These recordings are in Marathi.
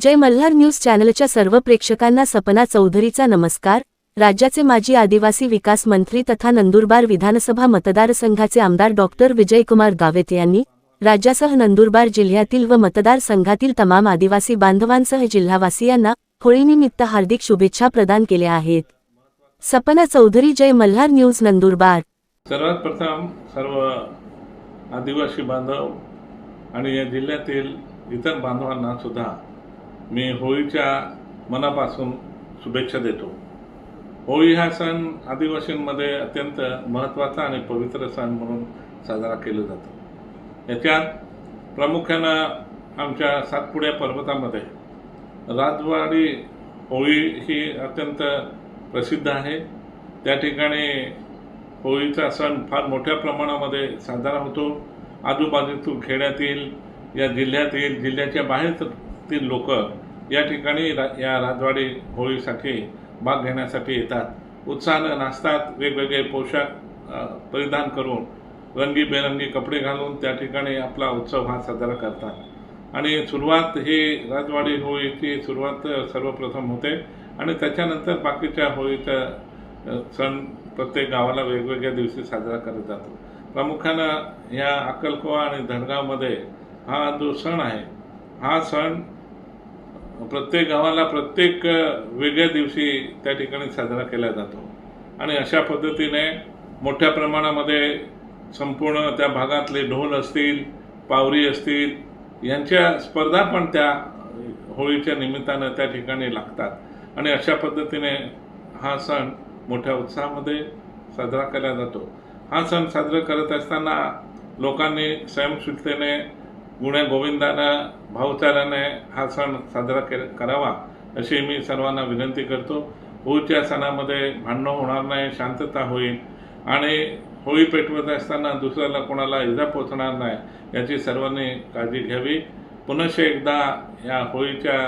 जय मल्हार न्यूज चॅनलच्या सर्व प्रेक्षकांना सपना चौधरीचा नमस्कार. राज्याचे माजी आदिवासी विकास मंत्री तथा नंदुरबार विधानसभा मतदारसंघाचे आमदार डॉक्टर विजयकुमार गावेत यांनी राज्यासह नंदुरबार जिल्ह्यातील व मतदारसंघातील तमाम आदिवासी बांधवांसह जिल्हावासियांना होळीनिमित्त हार्दिक शुभेच्छा प्रदान केल्या आहेत. सपना चौधरी जय मल्हार न्यूज नंदुरबार. सर्वात प्रथम सर्व आदिवासी बांधव आणि या जिल्ह्यातील इतर बांधवांना सुद्धा मी होळीच्या मनापासून शुभेच्छा देतो. होळी हा सण आदिवासींमध्ये अत्यंत महत्त्वाचा आणि पवित्र सण म्हणून साजरा केला जातो. याच्यात प्रामुख्यानं आमच्या सातपुड्या पर्वतामध्ये राजवाडी होळी ही अत्यंत प्रसिद्ध आहे. त्या ठिकाणी होळीचा सण फार मोठ्या प्रमाणामध्ये साजरा होतो. आजूबाजूतील खेड्यातील या जिल्ह्यातील जिल्ह्याच्या ती लोक या ठिकाणी रा या राजवाडी होळीसाठी भाग घेण्यासाठी येतात. उत्साहानं नाचतात वेगवेगळे पोशाख परिधान करून रंगीबेरंगी कपडे घालून त्या ठिकाणी आपला उत्सव हा साजरा करतात. आणि सुरुवात ही राजवाडी होळीची सुरुवात सर्वप्रथम होते आणि त्याच्यानंतर बाकीच्या होळीचा सण प्रत्येक गावाला वेगवेगळ्या दिवशी साजरा करत जातो. प्रामुख्यानं ह्या अक्कलकोवा आणि धडगावमध्ये हा जो सण आहे हा सण प्रत्येक गावाला प्रत्येक वेगळ्या दिवशी त्या ठिकाणी साजरा केला जातो. आणि अशा पद्धतीने मोठ्या प्रमाणामध्ये संपूर्ण त्या भागातले ढोल असतील पावरी असतील यांच्या स्पर्धा पण त्या होळीच्या निमित्तानं त्या ठिकाणी लागतात. आणि अशा पद्धतीने हा सण मोठ्या उत्साहामध्ये साजरा केला जातो. हा सण साजरा करत असताना लोकांनी स्वयंस्फूर्तीने गुण्या गोविंदानं भाऊचाराने हा सण साजरा के करावा अशी मी सर्वांना विनंती करतो. होळीच्या सणामध्ये भांडणं होणार नाही शांतता होईल. आणि होळी पेटवत असताना दुसऱ्याला कोणाला इजा पोचणार नाही याची सर्वांनी काळजी घ्यावी. पुनश्च एकदा या होळीच्या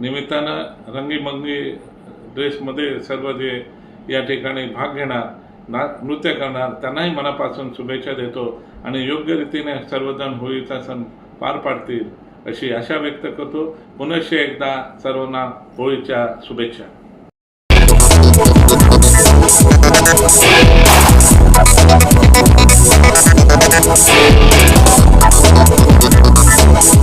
निमित्तानं रंगीमंगी ड्रेसमध्ये सर्व जे या ठिकाणी भाग घेणार ना नृत्य करणार त्यांनाही मनापासून शुभेच्छा देतो आणि योग्य रीतीने सर्वजण होळीचा सण पार पाडतील अशी आशा व्यक्त करतो. पुनश्च एकदा सर्वांना होळीच्या शुभेच्छा.